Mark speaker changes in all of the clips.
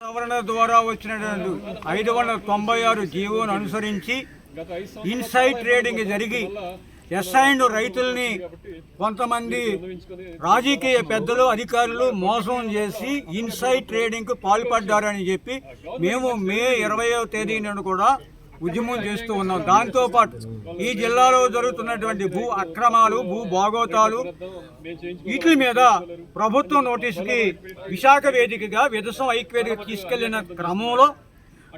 Speaker 1: సవరణ ద్వారా వచ్చినటువంటి ఐదు వందల తొంభై ఆరు జీవోను అనుసరించి ఇన్సైడ్ ట్రేడింగ్ జరిగి ఎస్ఐండ్ రైతుల్ని కొంతమంది రాజకీయ పెద్దలు అధికారులు మోసం చేసి ఇన్సైడ్ ట్రేడింగ్కు పాల్పడ్డారని చెప్పి మేము మే ఇరవయో తేదీ నుండి కూడా ఉద్యమం చేస్తూ ఉన్నాం. దాంతోపాటు ఈ జిల్లాలో జరుగుతున్నటువంటి భూ అక్రమాలు భూ భాగోతాలు వీటి మీద ప్రభుత్వం నోటీసుకి విశాఖ వేదికగా విదసం ఐక్యవేదిక తీసుకెళ్ళిన క్రమంలో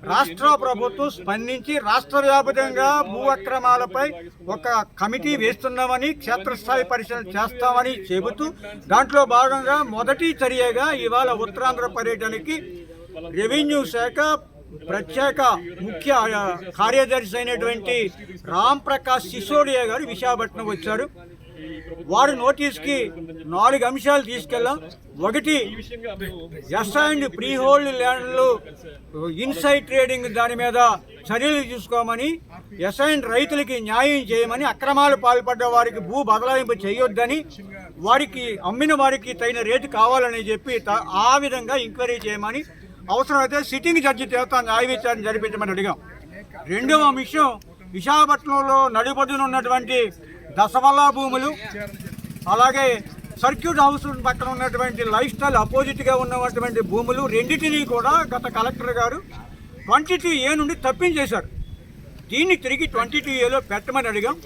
Speaker 1: రాష్ట్ర ప్రభుత్వం స్పందించి రాష్ట్ర వ్యాప్తంగా భూ అక్రమాలపై ఒక కమిటీ వేస్తున్నామని క్షేత్రస్థాయి పరిశీలన చేస్తామని చెబుతూ దాంట్లో భాగంగా మొదటి చర్యగా ఇవాళ ఉత్తరాంధ్ర పర్యటనకి రెవెన్యూ శాఖ ప్రత్యేక ముఖ్య కార్యదర్శి అయినటువంటి రామ్ ప్రకాష్ సిసోడియా గారు విశాఖపట్నం వచ్చారు. వారి నోటీస్కి నాలుగు అంశాలు తీసుకెళ్ళాం. ఒకటి ఎస్ అండ్ ప్రీ హోల్డ్ ల్యాండ్లు ఇన్సైడ్ ట్రేడింగ్ దాని మీద చర్యలు తీసుకోమని ఎస్ అండ్ రైతులకి న్యాయం చేయమని అక్రమాలు పాల్పడ్డ వారికి భూ బదలాయింపు చేయొద్దని వారికి అమ్మిన వారికి తగిన రేటు కావాలని చెప్పి ఆ విధంగా ఎంక్వైరీ చేయమని అవసరమైతే సిట్టింగ్ జడ్జి చేత న్యాయ విచారణ జరిపించమని అడిగాం. రెండవ విషయం విశాఖపట్నంలో నడిబొడ్డున ఉన్నటువంటి దశవల్ల భూములు అలాగే సర్క్యూట్ హౌస్ పక్కన ఉన్నటువంటి లైఫ్ స్టైల్ అపోజిట్గా ఉన్నటువంటి భూములు రెండింటినీ కూడా గత కలెక్టర్ గారు ట్వంటీ టూ ఏ నుండి తప్పించేశారు. దీన్ని తిరిగి ట్వంటీ టూ ఏలో పెట్టమని అడిగాం.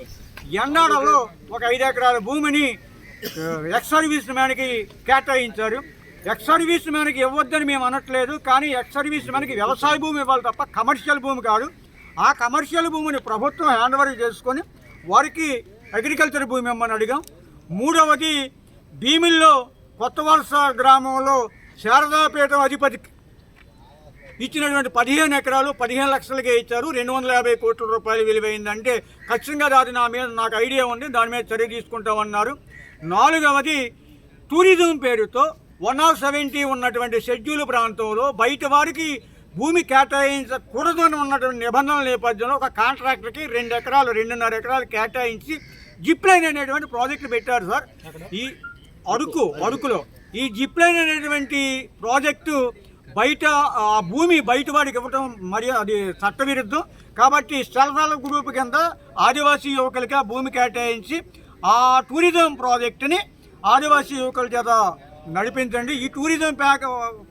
Speaker 1: ఎండాడలో ఒక ఐదు ఎకరాల భూమిని ఎక్స్ సర్వీస్ మ్యాన్కి కేటాయించారు. ఎక్స్ సర్వీస్ మ్యాన్కి ఇవ్వద్దని మేము అనట్లేదు కానీ ఎక్స్ సర్వీస్ మ్యాన్కి వ్యవసాయ భూమి ఇవ్వాలి తప్ప కమర్షియల్ భూమి కాదు. ఆ కమర్షియల్ భూమిని ప్రభుత్వం హ్యాండ్ ఓవర్ చేసుకొని వారికి అగ్రికల్చర్ భూమి ఇవ్వమని అడిగాం. మూడవది భీమిల్లో కొత్త వలస గ్రామంలో శారదాపీఠం అధిపతి ఇచ్చినటువంటి పదిహేను ఎకరాలు పదిహేను లక్షలకే ఇచ్చారు. రెండు వందల యాభై కోట్ల రూపాయలు విలువైందంటే ఖచ్చితంగా అది నా మీద నాకు ఐడియా ఉంది దాని మీద చర్య తీసుకుంటామన్నారు. నాలుగవది టూరిజం పేరుతో వన్ ఆఫ్ సెవెంటీ ఉన్నటువంటి షెడ్యూల్ ప్రాంతంలో బయట వారికి భూమి కేటాయించకూడదు అని ఉన్నటువంటి నిబంధనల నేపథ్యంలో ఒక కాంట్రాక్టర్కి రెండు ఎకరాలు రెండున్నర ఎకరాలు కేటాయించి జిప్ లైన్ అనేటువంటి ప్రాజెక్టు పెట్టారు సార్. ఈ అరుకు అరుకులో ఈ జిప్ లైన్ అనేటువంటి ప్రాజెక్టు బయట ఆ భూమి బయట వాడికి ఇవ్వటం మరి అది చట్టవిరుద్ధం. కాబట్టి సెల్ఫ్ హెల్ప్ గ్రూప్ కింద ఆదివాసీ యువకులకి ఆ భూమి కేటాయించి ఆ టూరిజం ప్రాజెక్టుని ఆదివాసీ యువకుల చేత నడిపించండి. ఈ టూరిజం ప్యాక్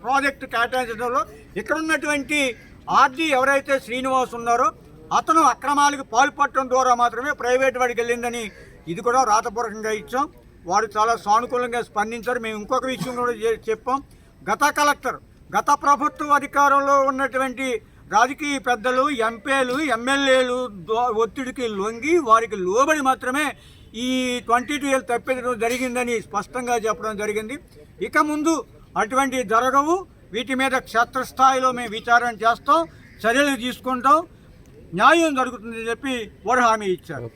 Speaker 1: ప్రాజెక్టు కేటాయించడంలో ఇక్కడ ఉన్నటువంటి ఆర్జీ ఎవరైతే శ్రీనివాస్ ఉన్నారో అతను అక్రమాలకు పాల్పడటం ద్వారా మాత్రమే ప్రైవేట్ వాడికి వెళ్ళిందని ఇది కూడా రాతపూర్వకంగా ఇచ్చాం. వారు చాలా సానుకూలంగా స్పందించారు. మేము ఇంకొక విషయం కూడా చెప్పాం. గత కలెక్టర్ గత ప్రభుత్వ అధికారంలో ఉన్నటువంటి రాజకీయ పెద్దలు ఎంపీలు ఎమ్మెల్యేలు ఒత్తిడికి లొంగి వారికి లోబడి మాత్రమే ఈ ట్వంటీ టూ ఇయర్ తప్పించడం జరిగిందని స్పష్టంగా చెప్పడం జరిగింది. ఇక ముందు అటువంటి జరగవు. వీటి మీద క్షేత్రస్థాయిలో మేము విచారణ చేస్తాం చర్యలు తీసుకుంటాం. న్యాయం జరుగుతుందని చెప్పి వారు హామీ ఇచ్చారు